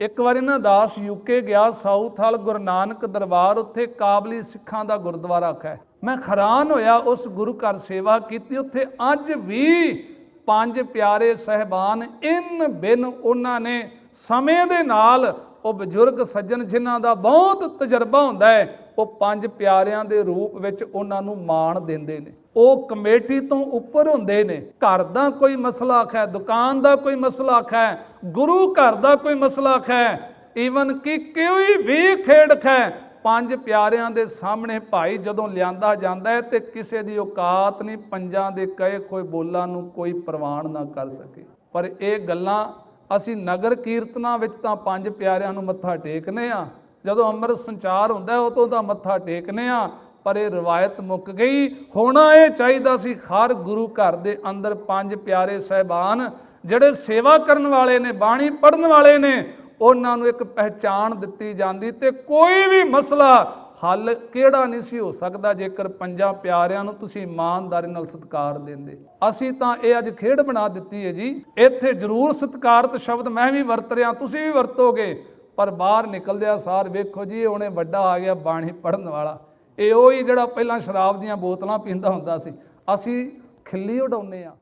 ਇੱਕ ਵਾਰੀ ਇਹਨਾਂ ਦਾਸ ਯੂਕੇ ਗਿਆ, ਸਾਊਥ ਹਾਲ ਗੁਰੂ ਨਾਨਕ ਦਰਬਾਰ, ਉੱਥੇ ਕਾਬਲੀ ਸਿੱਖਾਂ ਦਾ ਗੁਰਦੁਆਰਾ ਹੈ ਮੈਂ ਹੈਰਾਨ ਹੋਇਆ ਉਸ ਗੁਰੂ ਘਰ ਸੇਵਾ ਕੀਤੀ, ਉੱਥੇ ਅੱਜ ਵੀ ਪੰਜ ਪਿਆਰੇ ਸਹਿਬਾਨ ਇਨ ਬਿਨ ਉਹਨਾਂ ਨੇ ਸਮੇਂ ਦੇ ਨਾਲ ਉਹ ਬਜ਼ੁਰਗ ਸੱਜਣ ਜਿਨ੍ਹਾਂ ਦਾ ਬਹੁਤ ਤਜਰਬਾ ਹੁੰਦਾ ਹੈ ਉਹ ਪੰਜ ਪਿਆਰਿਆਂ ਦੇ ਰੂਪ ਵਿੱਚ ਉਹਨਾਂ ਨੂੰ ਮਾਣ ਦਿੰਦੇ ਨੇ। ਉਹ ਕਮੇਟੀ ਤੋਂ ਉੱਪਰ ਹੁੰਦੇ ਨੇ। ਘਰ ਦਾ ਕੋਈ ਮਸਲਾ ਖੈ ਦੁਕਾਨ ਦਾ ਕੋਈ ਮਸਲਾ ਖੈ ਗੁਰੂ ਘਰ ਦਾ ਕੋਈ ਮਸਲਾ ਹੈ ਈਵਨ ਕਿ ਕੋਈ ਵੀ ਖੇਡ ਹੈ ਪੰਜ ਪਿਆਰਿਆਂ ਦੇ ਸਾਹਮਣੇ ਭਾਈ ਜਦੋਂ ਲਿਆਂਦਾ ਜਾਂਦਾ ਹੈ ਤੇ ਕਿਸੇ ਦੀ ਔਕਾਤ ਨਹੀਂ, ਪੰਜਾਂ ਦੇ ਕਹੇ ਕੋਈ ਬੋਲਾਂ ਨੂੰ ਕੋਈ ਪ੍ਰਵਾਨ ਨਾ ਕਰ ਸਕੇ। ਪਰ ਇਹ ਗੱਲਾਂ ਅਸੀਂ ਨਗਰ ਕੀਰਤਨਾਂ ਵਿੱਚ ਤਾਂ ਪੰਜ ਪਿਆਰਿਆਂ ਨੂੰ ਮੱਥਾ ਟੇਕਨੇ ਆ। ਜਦੋਂ ਅੰਮ੍ਰਿਤ ਸੰਚਾਰ ਹੁੰਦਾ ਹੈ ਉਦੋਂ ਤਾਂ ਮੱਥਾ ਟੇਕਨੇ ਆ, ਪਰ ਇਹ ਰਵਾਇਤ ਮੁੱਕ ਗਈ। ਹੋਣਾ ਇਹ ਚਾਹੀਦਾ ਸੀ ਹਰ ਗੁਰੂ ਘਰ ਦੇ ਅੰਦਰ ਪੰਜ ਪਿਆਰੇ ਸਹਿਬਾਨ, ਜਿਹੜੇ ਸੇਵਾ ਕਰਨ ਵਾਲੇ ਨੇ, ਬਾਣੀ ਪੜਨ ਵਾਲੇ ਨੇ, ਉਹਨਾਂ ਨੂੰ ਇੱਕ ਪਹਿਚਾਣ ਦਿੱਤੀ ਜਾਂਦੀ ਤੇ ਕੋਈ ਵੀ ਮਸਲਾ ਹੱਲ ਕਿਹੜਾ ਨਹੀਂ ਸੀ ਹੋ ਸਕਦਾ ਜੇਕਰ ਪੰਜਾਂ ਪਿਆਰਿਆਂ ਨੂੰ ਤੁਸੀਂ ਇਮਾਨਦਾਰੀ ਨਾਲ ਸਤਿਕਾਰ ਦਿੰਦੇ। ਅਸੀਂ ਤਾਂ ਇਹ ਅੱਜ ਖੇਡ ਬਣਾ ਦਿੱਤੀ ਹੈ ਜੀ। ਇੱਥੇ ਜ਼ਰੂਰ ਸਤਿਕਾਰਤ ਸ਼ਬਦ ਮੈਂ ਵੀ ਵਰਤ ਰਿਹਾ, ਤੁਸੀਂ ਵੀ ਵਰਤੋਗੇ। ਪਰ ਬਾਹਰ ਨਿਕਲਦਿਆਂ ਸਾਰ ਵੇਖੋ ਜੀ ਇਹ ਉਹਨੇ ਵੱਡਾ ਆ ਗਿਆ ਬਾਣੀ ਪੜਨ ਵਾਲਾ। ਇਹ ਉਹ ਹੀ ਜਿਹੜਾ ਪਹਿਲਾਂ ਸ਼ਰਾਬ ਦੀਆਂ ਬੋਤਲਾਂ ਪੀਂਦਾ ਹੁੰਦਾ ਸੀ, ਅਸੀਂ ਖਿੱਲੀ ਉਡਾਉਂਦੇ ਆ